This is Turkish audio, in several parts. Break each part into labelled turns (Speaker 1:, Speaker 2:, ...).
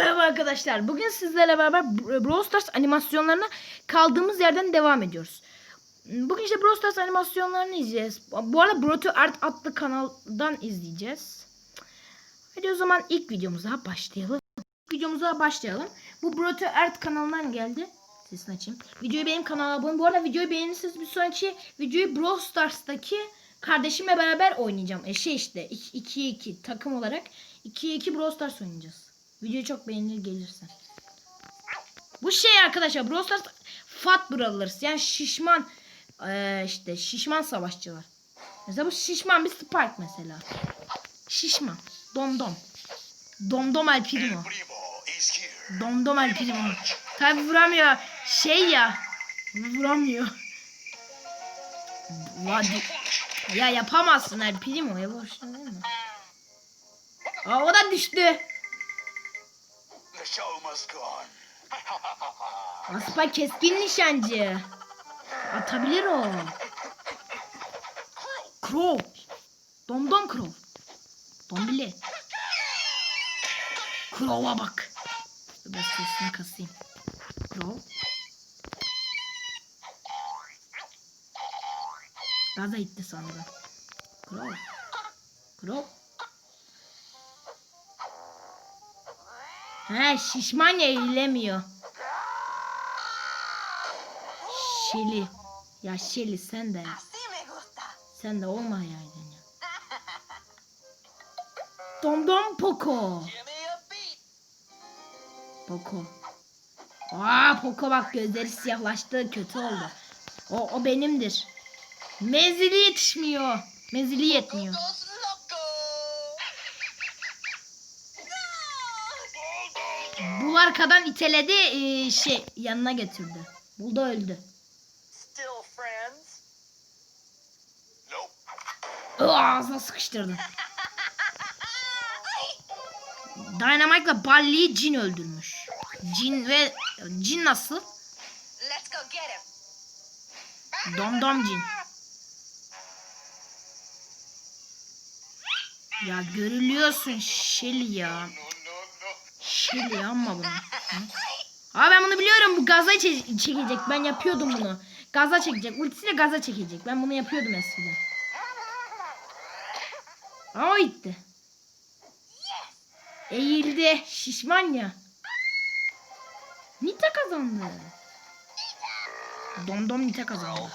Speaker 1: merhaba arkadaşlar. Bugün sizlerle beraber Br- Brawl Stars animasyonlarına kaldığımız yerden devam ediyoruz. Bugün işte Brawl Stars animasyonlarını izleyeceğiz. Bu arada Broto Art adlı kanaldan izleyeceğiz. Hadi o zaman ilk videomuza başlayalım. İlk videomuza başlayalım. Bu Broto Art kanalından geldi. Sesini açayım. Videoyu benim kanala abone. Bu arada videoyu beğenirseniz bir sonraki videoyu Brawl Stars'taki kardeşimle beraber oynayacağım. E şey işte 2'ye 2 takım olarak 2'ye 2 Brawl Stars oynayacağız. Video çok beğenilir gelirse. Bu şey arkadaşlar Brawl Stars Fat Brothers yani şişman eee, işte şişman savaşçılar. Mesela bu şişman bir Spark mesela. Şişman. Domdom. Domdom El Primo.
Speaker 2: Primo is here.
Speaker 1: Domdom El Primo. Tabi vuramıyor. Şey ya. Vuramıyor. Vadi. Ya yapamazsın El Primo. Ya boşuna değil mi? Aa, o da düştü. Aspa keskin nişancı. Atabilir o. Crow. Domdom Crow. Dombili. Crow'a bak. Ben sesini kasayım. Crow. Gaza gitti sanırım. Crow. Crow. He şişman eğilemiyor. Şeli. Ya Şeli sen de. Sen de olmayaydın ya. Poco.
Speaker 3: Me a beat.
Speaker 1: Poco. Aa Poco bak gözleri siyahlaştı kötü oldu. O, o benimdir. Menzili yetişmiyor. Menzili yetmiyor. Arkadan iteledi ee, şey yanına getirdi. Bulda öldü.
Speaker 3: Still friends?
Speaker 2: Nope.
Speaker 1: Aa, ağzına sıkıştırdı. Dynamite'la Balli'yi Cin öldürmüş. Cin ve Cin nasıl?
Speaker 3: Let's go get him.
Speaker 1: Domdom Cin. Ya görülüyorsun Shelly ya.
Speaker 2: No.
Speaker 1: Shelly ama bunu. Hı? Aa ben bunu biliyorum. Bu gaza çe- çekecek. Ben yapıyordum bunu. Gaza çekecek. Ultisiyle gaza çekecek. Ben bunu yapıyordum eskiden. O gitti. Eğildi. Şişman ya. Nita kazandı. Domdom Nita kazandı.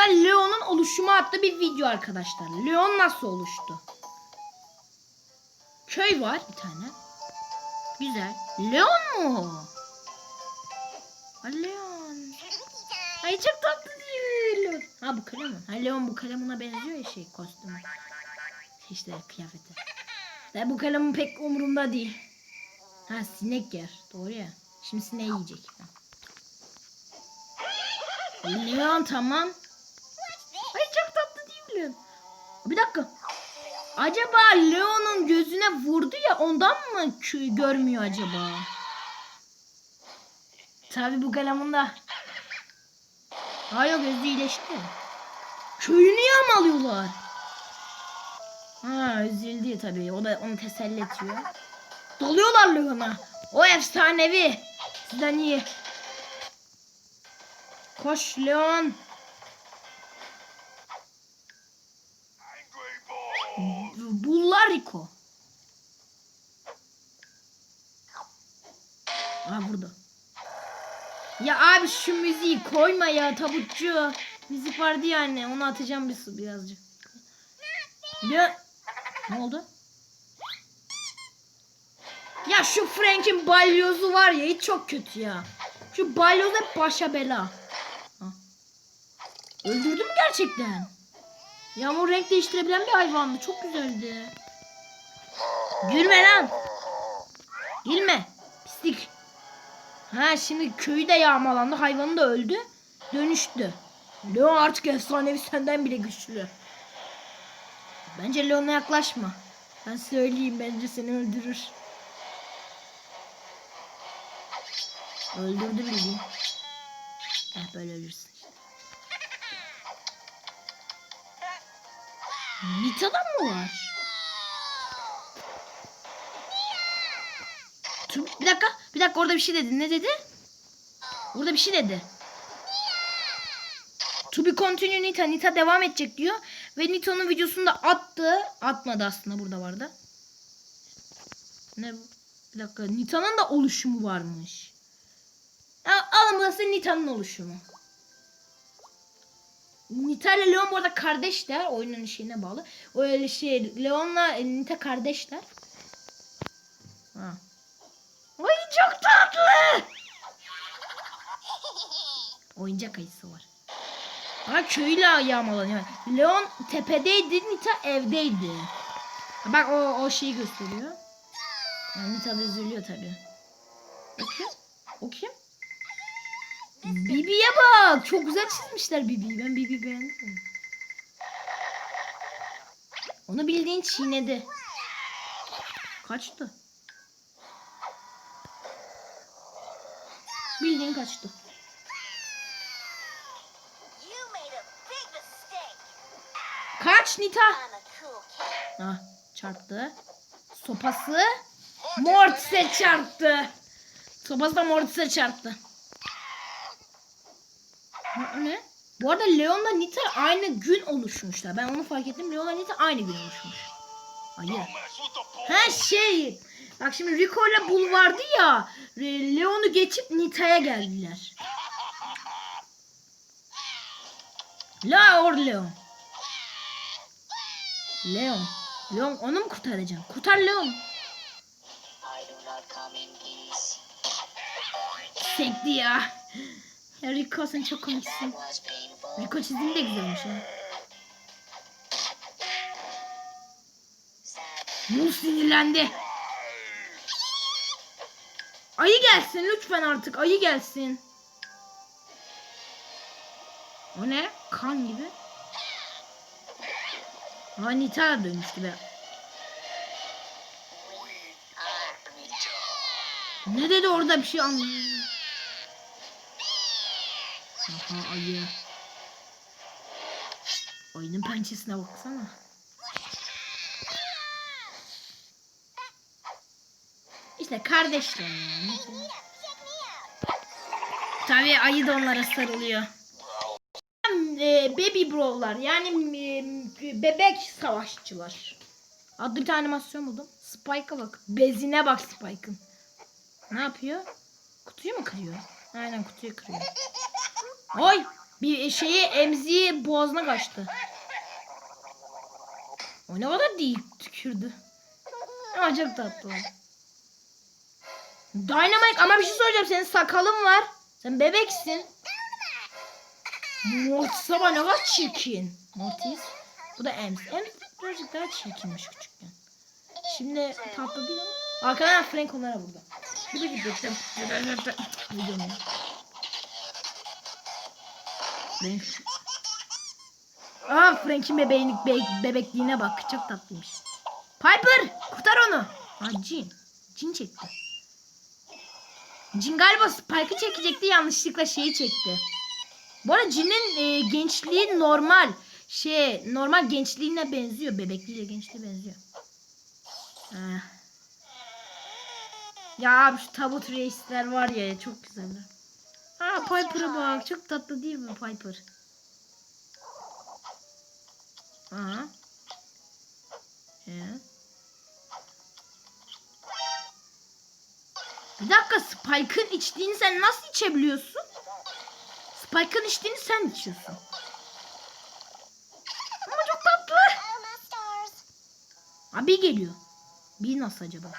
Speaker 1: Leon'un oluşumu adlı bir video arkadaşlar. Leon nasıl oluştu? Köy var bir tane. Güzel. Leon mu? Ha, Leon. Ay çok tatlı değil Leon. Ha bu mi? Ha Leon bu kalem ona benziyor ya şey kostümü. İşte kıyafeti. Ve bu kalem pek umurumda değil. Ha sinek yer. Doğru ya. Şimdi sineği yiyecek. Ha. Leon tamam. Ay çok tatlı değil mi Leon? Bir dakika. Acaba Leon'un gözüne vurdu ya ondan mı görmüyor acaba? Tabi bu kalemunda. Hayır gözü iyileşti. Köyünü yağmalıyorlar. Ha üzüldü tabii. O da onu teselli ediyor. Doluyorlar Leon'a. O efsanevi. Sizden iyi. Koş Leon.
Speaker 2: Ball.
Speaker 1: Bullar Rico. Aa burada. Ya abi şu müziği koyma ya tabutçu. Müzik vardı yani onu atacağım bir su birazcık. Ya ne oldu? Ya şu Frank'in balyozu var ya hiç çok kötü ya. Şu balyoz hep başa bela. Ha. Öldürdü mü gerçekten? Yağmur renk değiştirebilen bir hayvandı. Çok güzeldi. Gülme lan. Gülme. Pislik. Ha şimdi köyü de yağmalandı. Hayvanı da öldü. Dönüştü. Leon artık efsanevi senden bile güçlü. Bence Leon'a yaklaşma. Ben söyleyeyim bence seni öldürür. Öldürdü bildiğin. Heh, böyle ölürsün işte. Nita'dan mı var? Bir dakika. Bir dakika orada bir şey dedi. Ne dedi? Orada bir şey dedi. To be continue Nita. Nita devam edecek diyor. Ve Nita'nın videosunu da attı. Atmadı aslında burada vardı. Ne? Bir dakika. Nita'nın da oluşumu varmış. Alın burası Nita'nın oluşumu. Nita ile Leon bu arada kardeşler. Oyunun şeyine bağlı. O öyle şey. Leon'la e, Nita kardeşler. Ha. Ay tatlı. Oyuncak ayısı var. Ha köylü yağmalanıyor. Leon tepedeydi, Nita evdeydi. Bak o, o şeyi gösteriyor. Yani Nita da üzülüyor tabii. O kim? O kim? Bibi'ye bak. Çok güzel çizmişler Bibi'yi. Ben Bibi'yi beğendim. Onu bildiğin çiğnedi. Kaçtı. Bildiğin kaçtı. Kaç Nita. Ah çarptı. Sopası Mortis'e çarptı. Sopası da Mortis'e çarptı. Ha, o ne? Bu arada Leon'la Nita aynı gün oluşmuşlar. Ben onu fark ettim. Leon'la Nita aynı gün oluşmuş. Hayır. Ha şey. Bak şimdi Rico ile Bull vardı ya. Leon'u geçip Nita'ya geldiler. La or Leon. Leon. Leon onu mu kurtaracaksın? Kurtar Leon. Sekti ya. Ya Rico sen çok komiksin. Rico çizimi de güzelmiş.
Speaker 4: Sad.
Speaker 1: Bull sinirlendi. Ayı gelsin lütfen artık ayı gelsin. O ne? Kan gibi. Ha Nita dönüştü be. Ne dedi orada bir şey anlamadım. Aha ayı. Ayının pençesine baksana. İşte kardeşler yani. Tabii ayı da onlara sarılıyor. E, baby bro'lar yani e, bebek savaşçılar. Adlı bir animasyon buldum. Spike'a bak. Bezine bak Spike'ın. Ne yapıyor? Kutuyu mu kırıyor? Aynen kutuyu kırıyor. Oy! Bir şeyi emziği boğazına kaçtı. O ne kadar değil tükürdü. Ama çok tatlı. Dynamite ama bir şey söyleyeceğim. Senin sakalın var. Sen bebeksin. Mortis'e bak ne kadar çirkin. Mortis. Bu da Ems. Ems birazcık daha çirkinmiş küçükken. Şimdi tatlı değil ama. Arkadan Frank onlara burada. Gittim. Videomu. Frank. Aa Frank'in bebeğin be- bebekliğine bak. Çok tatlıymış. Piper kurtar onu. Aa Jean. Jean çekti. Jean galiba Spike'ı çekecekti yanlışlıkla şeyi çekti. Bu arada Jean'in e, gençliği normal. Şey normal gençliğine benziyor. Bebekliğiyle gençliğe benziyor. Eh. Ya abi şu tabut reisler var ya çok güzeller. Aa Piper'a bak çok tatlı değil mi Piper? Aha. Evet. Bir dakika Spike'ın içtiğini sen nasıl içebiliyorsun? Spike'ın içtiğini sen içiyorsun. Ama çok tatlı. Abi geliyor. Bir nasıl acaba?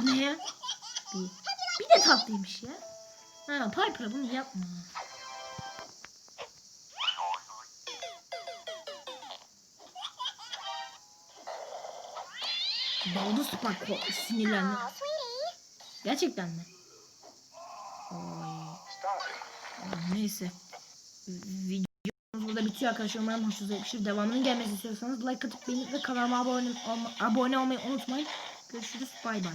Speaker 1: Ne ya? Bir. Bir de tatlıymış ya. Ha, Piper'a bunu yapma. Daldı Spike ko- sinirlendi. Gerçekten mi? Oy. Neyse. Videomuz burada bitiyor arkadaşlar. Umarım hoşunuza gitmiştir. Devamının gelmesi istiyorsanız like atıp beğenip ve kanalıma abone, olma- abone olmayı unutmayın. Görüşürüz. Bay bay.